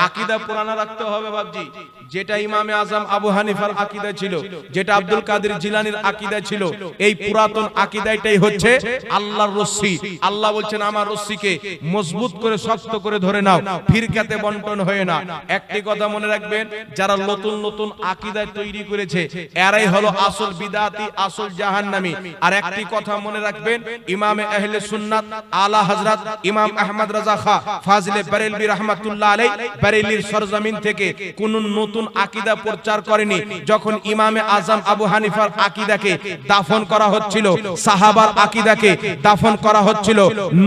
আকিদা পুরানা রাখতে হবে বাবজি যেটা ইমামে আজম আবু হানিফার আকিদা ছিল, যেটা আব্দুল কাদের জিলানির আকিদা ছিল, এই পুরাতন আকিদাটাই হচ্ছে আল্লাহর রশ্মি। আল্লাহ বলছেন, আমার রশ্মিকে মজবুত করে শক্ত করে ধরে নাও, ফিরকাতে বন্টন হয়ে না। একটি কথা মনে রাখবেন, যারা নতুন নতুন আকিদা তৈরি করেছে, এরাই হলো আসল বিদাতি, আসল জাহান্নামী। আর একটি কথা মনে রাখবেন, ইমামে আহলে সুন্নাত আলা হযরত ইমাম আহমদ রাজা খা ফাজিলে বেরেলভি রাহমাতুল্লাহ আলাই বেরেলির সরজমিন থেকে কোন নতুন আকিদা প্রচার করেনি। যখন ইমামে আজম আবু হানিফার আকিদাকে দাফন করা হচ্ছিল, সাহাবার আকিদাকে দাফন করা হচ্ছিল,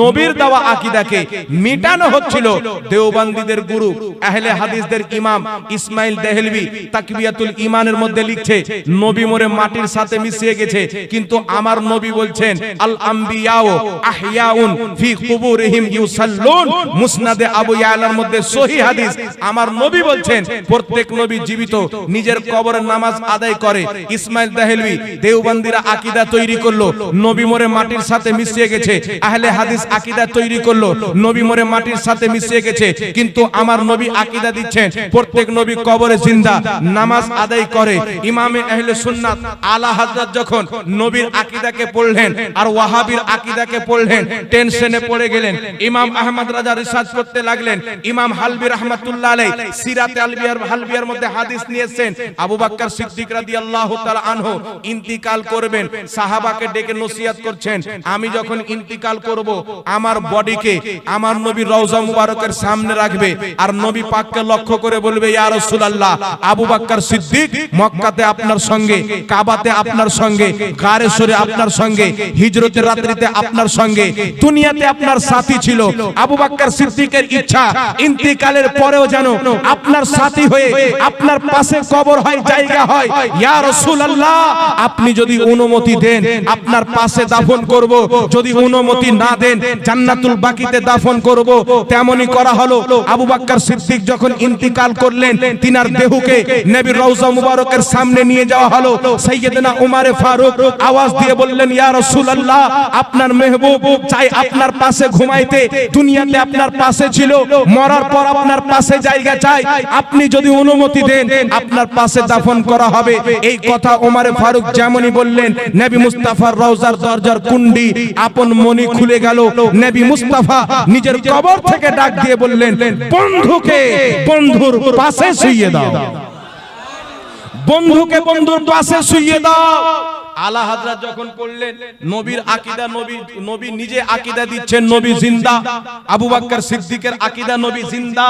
নবীর দেওয়া আকিদাকে মিটানো হচ্ছিল, দেওবন্দীদের গুরু, আহলে হাদিসদের ইমাম ইসমাইল দেহলভি তাকবিয়াতুল ইমানের মধ্যে লিখছে, নবী মোরে মাটির সাথে মিশিয়ে গেছে, কিন্তু আমার নবী বলছেন, আল আম্বিয়াও আহইয়াউন ফি কুবুরিহিম ইউসাল্লুন। মুসনাদে আবু ইয়ালার মধ্যে সহিহ হাদিস। আমার নবী বলছেন, প্রত্যেক নবী জীবিত, নিজের কবরের নামাজ আদায় করে। ইসমাইল দেহলভি দেওবন্দিরা আকীদা তৈরি করল। নবী মোরে মাটির সাথে মিশিয়ে গেছে। আহলে হাদিস আকীদা তৈরি করল। নবী মোরে মাটির সাথে মিশিয়ে গেছে। কিন্তু আমার নবী আকীদা দিচ্ছেন, প্রত্যেক নবী কবরে জিন্দা, নামাজ আদায় করে। ইমামে আহলে সুন্নাত আলা হযরত যখন নবীর আকীদাকে পড়লেন আর ওয়াহাবির আকীদাকে পড়লেন, টেনশনে পড়ে গেলেন। ইমাম আহমদ রাজা রিসার্চ করতে লাগলেন। ইমাম হালবি রাহমাতুল্লাহ আলাইহি, সিরাতে আলবিয়ার হালবিয়ার মধ্যে হাদিস নিয়েছেন। আবু বকর সিদ্দিক রাদিয়াল্লাহু তাআলা আনহু ইন্তিকাল করবেন। সাহাবাকে ডেকে নসিহত করছেন। আমি যখন ইন্তিকাল করব আমার বডিকে আমার নবী রওজা মুবারকের সামনে রাখবে আর নবী পাককে লক্ষ্য করে বলবে ইয়া রাসূলুল্লাহ আবু বকর সিদ্দিক মক্কাতে আপনার সঙ্গে কাবাতে আপনার সঙ্গে গারে আপনার সঙ্গে হিজরতের রাত্রিতে আপনার সঙ্গে দুনিয়াতে আপনার সাথী ছিল। আবু বকর সিদ্দিকের ইচ্ছা ইন্তিকালের পরেও যেন আপনার সাথী হয়ে আপনার পাশে কবর হয় জায়গা হয়। ইয়া রাসূলুল্লাহ আপনি যদি অনুমতি দেন আপনার পাশে দাফন করব। যদি অনুমতি না দেন জান্নাতুল বাকিতে দাফন করব। তেমনি করা হলো। আবু বকর সিদ্দিক যখন ইন্তিকাল করলেন তিনার দেহকে নবী রওজা মুবারকের সামনে নিয়ে যাওয়া হলো। সাইয়েদনা উমারে ফারুক আওয়াজ দিয়ে বললেন ইয়া রাসূলুল্লাহ আপনার মেহবুব চাই আপনার পাশে ঘুমাইতে। দুনিয়াতে আপনার পাশে ছিল মরার পর আপনার পাশে জায়গা চাই আপনি যদি অনুমতি দেন, আপনার পাশে দাফন করা হবে। এই কথা ওমারে ফারুক যেমনই বললেন, নবী মুস্তাফার রওজার দরজার কুন্ডি আপন মনি খুলে গেল। নবী মুস্তাফা নিজের কবর থেকে ডাক দিয়ে বললেন, বন্ধুকে, বন্ধুর পাশে শুইয়ে দাও। বন্ধুকে, বন্ধুর পাশে শুয়ে দাও। আলা হাজরাত যখন পড়লেন নবীর আকীদা নবী নবী নিজে আকীদা দিচ্ছেন নবী জিন্দা। আবু বকর সিদ্দিকের আকীদা নবী জিন্দা।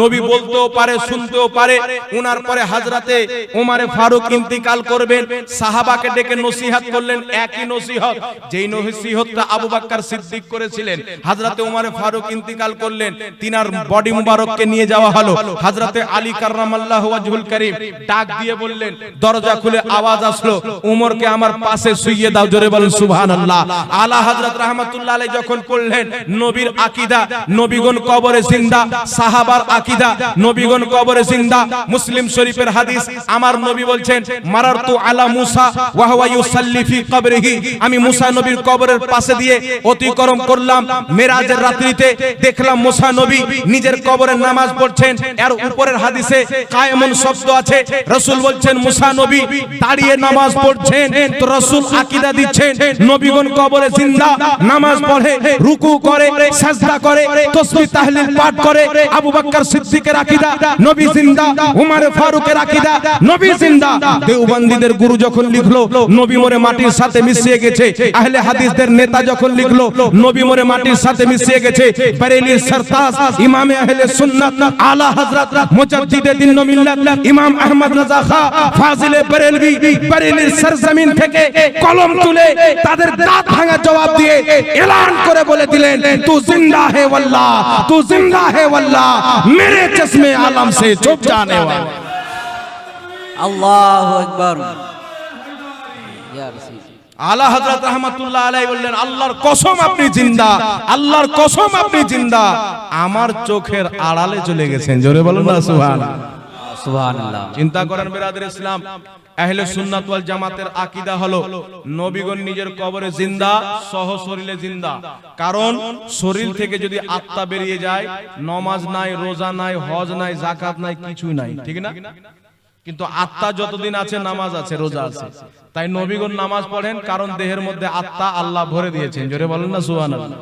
নবী বলতেও পারে শুনতেও পারে উনার পরে হাজরাতে ওমারে ফারুক ইন্তিকাল করবেন। সাহাবাকে ডেকে নসিহত করলেন একই নসিহত। যেই নসিহতটা আবু বকর সিদ্দিক করেছিলেন হাজরাতে ওমারে ফারুক ইন্তিকাল করলেন তিনার বডি মুবারককে নিয়ে যাওয়া হলো। হাজরাতে আলী কাররামাল্লাহু ওয়াজহুল করিম ডাক দিয়ে বললেন দরজা খুলে আওয়াজ আসলো উমরকে আমার পাশে শুইয়ে দাও জোরে বলেন সুবহানাল্লাহ। আলা হযরত রাহমাতুল্লাহ আলাইহি যখন পড়লেন নবীর আকীদা নবীগণ কবরে জিন্দা সাহাবার আকীদা নবীগণ কবরে জিন্দা। মুসলিম শরীফের হাদিস আমার নবী বলছেন মারারতু আলা মুসা ওয়া হুয়া ইউসাল্লি ফি কবরিহি। আমি মুসা নবীর কবরের পাশে দিয়ে অতিক্রম করলাম মেরাজের রাত্রিতে দেখলাম মুসা নবী নিজের কবরে নামাজ পড়ছেন এর উপরের হাদিসে কায়েমুন শব্দ আছে রাসূল বলছেন মুসা নবী দাঁড়িয়ে নামাজ পড়ছেন তো রাসূল আকীদা দিচ্ছেন। নবীগণ কবরে জিন্দা, নামাজ পড়ে, রুকু করে, সাজদা করে তাসবিহ তাহলিল পাঠ করে। আবু বকর সিদ্দিকের আকীদা, নবী জিন্দা, উমর ফারুকের আকীদা, নবী জিন্দা। দেওবন্দীদের গুরু যখন লিখলো, নবী মরে মাটির সাথে মিশিয়ে গেছে। আহলে হাদিসদের নেতা যখন লিখলো, নবী মরে মাটির সাথে মিশিয়ে গেছে। বেরেলির সরতাজ, ইমামে আহলে সুন্নাত, আলা হযরত মুজাদ্দিদে দিন মিল্লাত ইমাম আহমদ রাজা খা, ফাজিলে বেরেলভি বেরেলির সরজমিন থেকে কলম তুলে তাদের দাঁত ভাঙার জবাব দিয়ে এলান করে বলে দিলেন তু জিন্দা হে ওয়াল্লাহ তু জিন্দা হে ওয়াল্লাহ মেরে চশমে আলম সে চুপ জানে আল্লাহু আকবার। আলাই বললেন আল্লাহর কসম আপনি জিন্দা আল্লাহর কসম আপনি জিন্দা। আমার চোখের আড়ালে চলে গেছেন জোরে বলুন না সুবহানাল্লাহ। চিন্তা করেন বেরাদের ইসলাম সুন্নাত জামাতের হলো নবীগণ নিজের কবরে জিন্দা, সহ শরীরে জিন্দা। কারণ শরীর থেকে যদি আত্মা বেরিয়ে যায়, নমাজ নাই, রোজা নাই, হজ নাই জাকাত নাই, কিছুই নাই, ঠিক না? কিন্তু আত্মা যতদিন আছে, নামাজ আছে, রোজা আছে। তাই নবীগণ নামাজ পড়েন কারণ দেহের মধ্যে আত্মা আল্লাহ ভরে দিয়েছেন। জোরে বলেন না সুবহানাল্লাহ।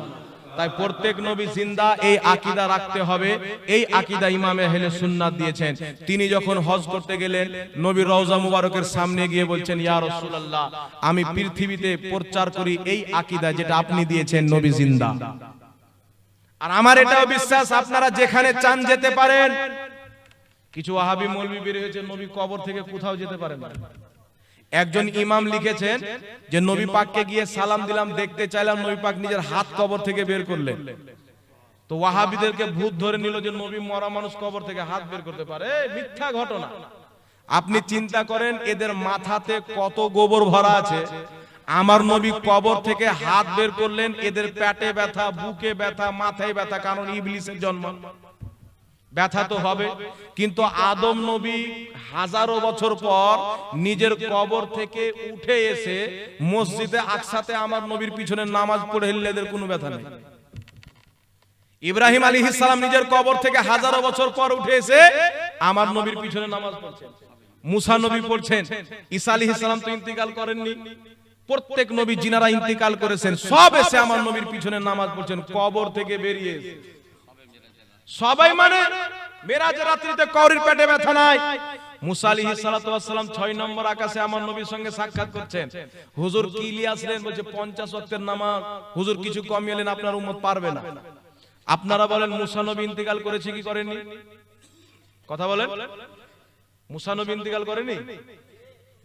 তাই প্রত্যেক নবী জিন্দা এই আকীদা রাখতে হবে। এই আকীদা ইমামে আহলে সুন্নাত দিয়েছেন। তিনি যখন হজ করতে গেলেন নবী রওজা মুবারকের সামনে গিয়ে বলছেন, ইয়া রাসূলুল্লাহ, আমি পৃথিবীতে প্রচার করি এই আকিদা যেটা আপনি দিয়েছেন নবী জিন্দা। আর আমার এটাও বিশ্বাস, আপনারা যেখানে চান যেতে পারেন। কিছু ওয়াহাবি মৌলবি বের হয়েছে নবী কবর থেকে কোথাও যেতে পারেন একজন ইমাম লিখেছেন যে নবী পাককে গিয়ে সালাম দিলাম দেখতে চাইলাম নবী পাক নিজের হাত কবর থেকে বের করলেন। তো ওয়াহাবিদেরকে ভূত ধরে নিল যে নবী মরা মানুষ কবর থেকে হাত বের করতে পারে। মিথ্যা ঘটনা। আপনি চিন্তা করেন এদের মাথাতে কত গোবর ভরা আছে। আমার নবী কবর থেকে হাত বের করলেন এদের পেটে ব্যথা বুকে ব্যথা মাথায় ব্যথা কারণ ইবলিসের জন্ম। ব্যথা তো হবে। কিন্তু আদম নবী হাজারো বছর পর নিজের কবর থেকে উঠে এসে মসজিদে আকসাতে আমার নবীর পিছনে নামাজ পড়ে হেললে কোনো ব্যথা নেই। ইব্রাহিম আলী ইসলাম নিজের কবর থেকে হাজারো বছর পর উঠে এসে আমার নবীর পিছনে নামাজ পড়ছেন। মুসা নবী পড়ছেন। ঈসা আলী ইসলাম তো ইন্তিকাল করেননি। প্রত্যেক নবী যিনারা ইন্তিকাল করেছেন। সব এসে আমার নবীর পিছনে নামাজ পড়ছেন। কবর থেকে বেরিয়ে এসে। সবাই মানে মেরাজের রাত্রিতে কৌরির পেটে ব্যথা নাই। মুসা আলাইহিস সালাতু ওয়াস সালাম 6 নম্বর আকাশে আমার নবীর সঙ্গে সাক্ষাৎ করছেন। হুজুর কি নিয়ে আসলেন? বলছে 50 ওয়াক্তের নামাজ। হুজুর, কিছু আপনার আপনারা বলেন, মুসা নবী ইন্তিকাল করেছে কি করেনি? কথা বলেন। মুসা নবী ইন্তিকাল করেনি?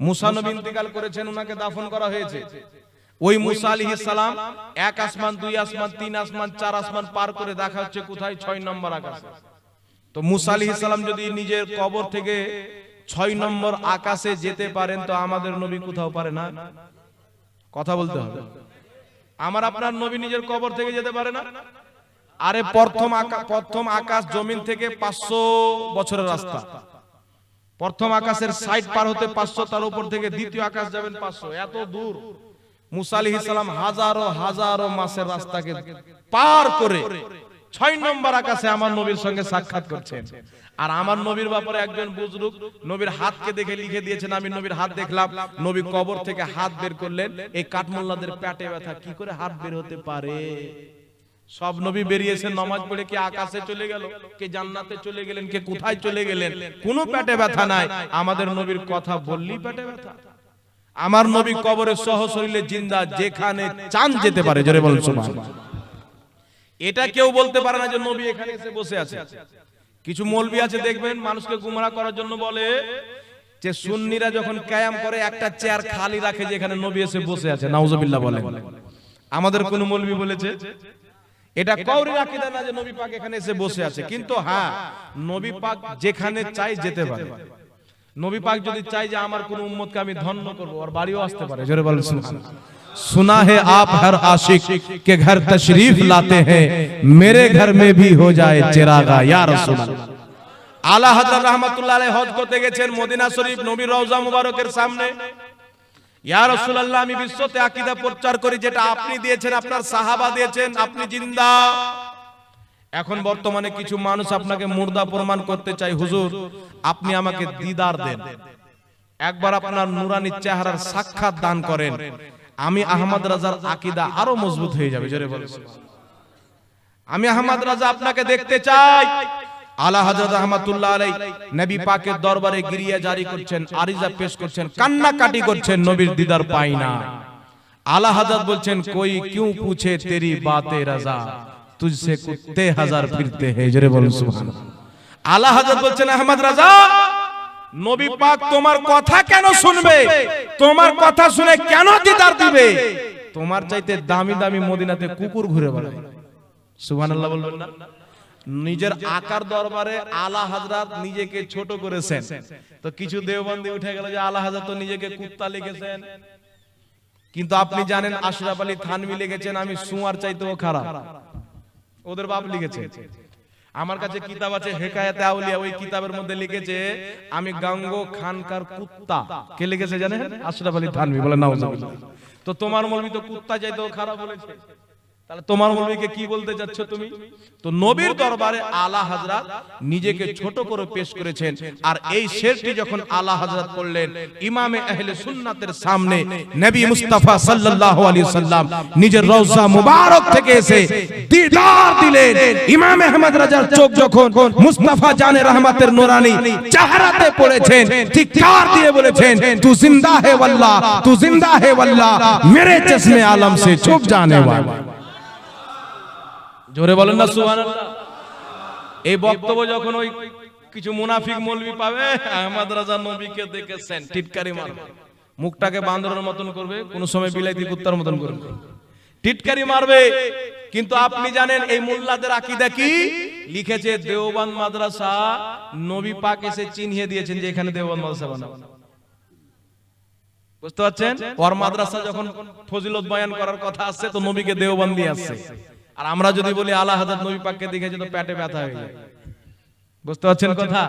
মুসা নবী ইন্তিকাল করেছেন ওনাকে দাফন করা হয়েছে। ওই মুসা আলাইহিস সালাম এক আসমান, দুই আসমান, তিন আসমান, চার আসমান পার করে দেখা হচ্ছে কোথায়? ছয় নম্বর আকাশে। তো মুসা আলাইহিস সালাম যদি নিজের কবর থেকে ছয় নম্বর আকাশে যেতে পারেন, তো আমাদের নবী কোথাও পারে না? কথা বলতে হবে। আমার আপনার নবী নিজের কবর থেকে যেতে পারে না? আরে প্রথম প্রথম আকাশ জমিন থেকে পাঁচশো বছরের রাস্তা। প্রথম আকাশের সাইড পার হতে পাঁচশো, তার উপর থেকে দ্বিতীয় আকাশ যাবেন পাঁচশো। এত দূর। মুসা হাজারো হাজারো মাসের রাস্তাকে পার করে ছয় নম্বর আকাশে আমার নবীর সঙ্গে সাক্ষাৎ করছেন। আর আমার নবীর ব্যাপারে একজন বুজরুক নবীর হাতকে দেখে লিখে দিয়েছেন আমি নবীর হাত দেখলাম নবী কবর থেকে হাত বের করলেন এই কাঠমোল্লাদের পেটে ব্যথা কি করে হাত বের হতে পারে? সব নবী বেরিয়েছেন নামাজ পড়ে কি আকাশে চলে গেল কে জান্নাতে চলে গেলেন কে কোথায় চলে গেলেন? কোনো পেটে ব্যথা নাই। আমাদের নবীর কথা বললি পেটে ব্যথা আমার নবী কবরে সহ শরীরে জিন্দা যেখানে চান যেতে পারে জোরে বলুন সুবহানাল্লাহ। এটা কেউ বলতে পারে না যে নবী এখানে এসে বসে আছে। কিছু মৌলবি আছে দেখবেন মানুষকে গুমরা করার জন্য বলে যে সুন্নিরা যখন কায়াম করে একটা চেয়ার খালি রাখে যে এখানে নবী এসে বসে আছে নাউজুবিল্লাহ বলে আমাদের কোন মৌলবি বলেছে এটা কৌরি রাখিদা না যে নবী পাক এখানে এসে বসে আছে। কিন্তু হ্যাঁ নবী পাক যেখানে চাই যেতে পারে। নবী পাক যদি চাই যে আমার কোন উম্মতকে আমি ধন্য করব আর বাড়িও আসতে পারে জোরে বলেন সুবহানাল্লাহ सुना है आप हर आशिक के घर तशरीफ लाते हैं मेरे घर में भी हो जाए चिरागा या रसूल अल्लाह। আলা হযরত রাহমাতুল্লাহ আলাইহি হজ করতে গেছেন মদিনা শরীফ নবীর রওজা মুবারকের সামনে ইয়া রাসূলুল্লাহ আমি বিশ্বতে আকীদা প্রচার করি যেটা আপনি দিয়েছেন আপনার সাহাবা দিয়েছেন আপনি জিন্দা এখন বর্তমানে কিছু মানুষ আপনাকে মুর্দা প্রমাণ করতে চাই, হুজুর, আপনি আমাকে দিদার দেন। একবার আপনার নুরানি চেহারার সাক্ষাৎ দান করেন। আমি আহমদ রাজার আকীদা আরও মজবুত হয়ে যাবে, জোরে বলেন আমি আহমদ রাজা আপনাকে দেখতে চাই। আলা হযরত রহমাতুল্লাহ আলাই নবী পাকের দরবারে গিরিয়া জারি করছেন, আরিজা পেশ করছেন, কান্নাকাটি করছেন, নবীর দিদার পাই না। আলা হযরত বলছেন, কই, কিউ পুছে তেরি বাতে রাজা? তুঝসে কুত্তে হাজার ফিরতে হে জোরে বলুন সুবহানাল্লাহ আলা হযরত বলছেন আহমদ রাজা নবী পাক তোমার কথা কেন শুনবে? তোমার কথা শুনে কেন দিদার দিবে? তোমার চাইতে দামি দামি মদিনাতে কুকুর ঘুরে বেড়ায় সুবহানাল্লাহ বলবেন না। নিজের আকার দরবারে আলা হাজরাত নিজেকে ছোট করেছেন। তো কিছু দেওবন্দি উঠে গেল যে আলা হাজরাত তো নিজেকে কুত্তা লিখেছেন। কিন্তু আপনি জানেন আশরাফ আলী থানভি লিখেছেন আমি সুয়ার চাইতেও খারাপ। ওদের বাপ লিখেছে। আমার কাছে কিতাব আছে হেকায়াতে আউলিয়া ওই কিতাবের মধ্যে লিখেছে আমি গাঙ্গ খানকার কুত্তা। কে লিখেছে জানেন? আশরাফ আলী থানভী বলে নাও তো তোমার মলবি তো কুত্তা যাইতো খারাপ বলেছে। তাহলে তোমার মৌলবীকে কি বলতে যাচ্ছ তুমি? তো নবীর দরবারে আলা হাজরাত নিজেকে ছোট করে পেশ করেছেন। আর এই শেরটি যখন আলা হাজরাত করলেন, ইমামে আহলে সুন্নাতের সামনে নবী মুস্তাফা সাল্লাল্লাহু আলাইহি সাল্লাম নিজের রওজা মুবারক থেকে এসে দিদার দিলেন। ইমাম আহমদ রাজার চোখ যখন মুস্তাফা জানে রহমতের নোরানি চেহারাতে পড়েছেন চিৎকার দিয়ে বলেছেন, তু জিন্দা হে ওয়াল্লাহ, তু জিন্দা হে ওয়াল্লাহ, মেরে চশমে আলম সে চুপ জানে ওয়ালা জোরে বলেন না সুবহানাল্লাহ। এই বক্তব্য যখন ওই কিছু মুনাফিক মৌলবি পাবে আহমদ রাজা নবীকে দেখেছেন টিটকারি মারবে। মুখটাকে বান্দরের মতন করবে কোন সময় বিলাইতি কুত্তার মতন করবে। টিটকারি মারবে। কিন্তু আপনি জানেন এই মোল্লাদের আকীদা কি? লিখেছে দেওবান মাদ্রাসা নবী পাক এসে চিহ্নিয়ে দিয়েছেন যে এখানে দেওবান মাদ্রাসা বানাবো। বুঝতে পারছেন? ওর মাদ্রাসা যখন ফজিলত বয়ান করার কথা আসছে তো নবীকে দেওবান দিয়ে আসছে। আর আমরা যদি বলি আলা হাজার নবী পাককে দেখেছি তো পেটে ব্যথা হয়ে যায়। বুঝতে পারছেন কথা?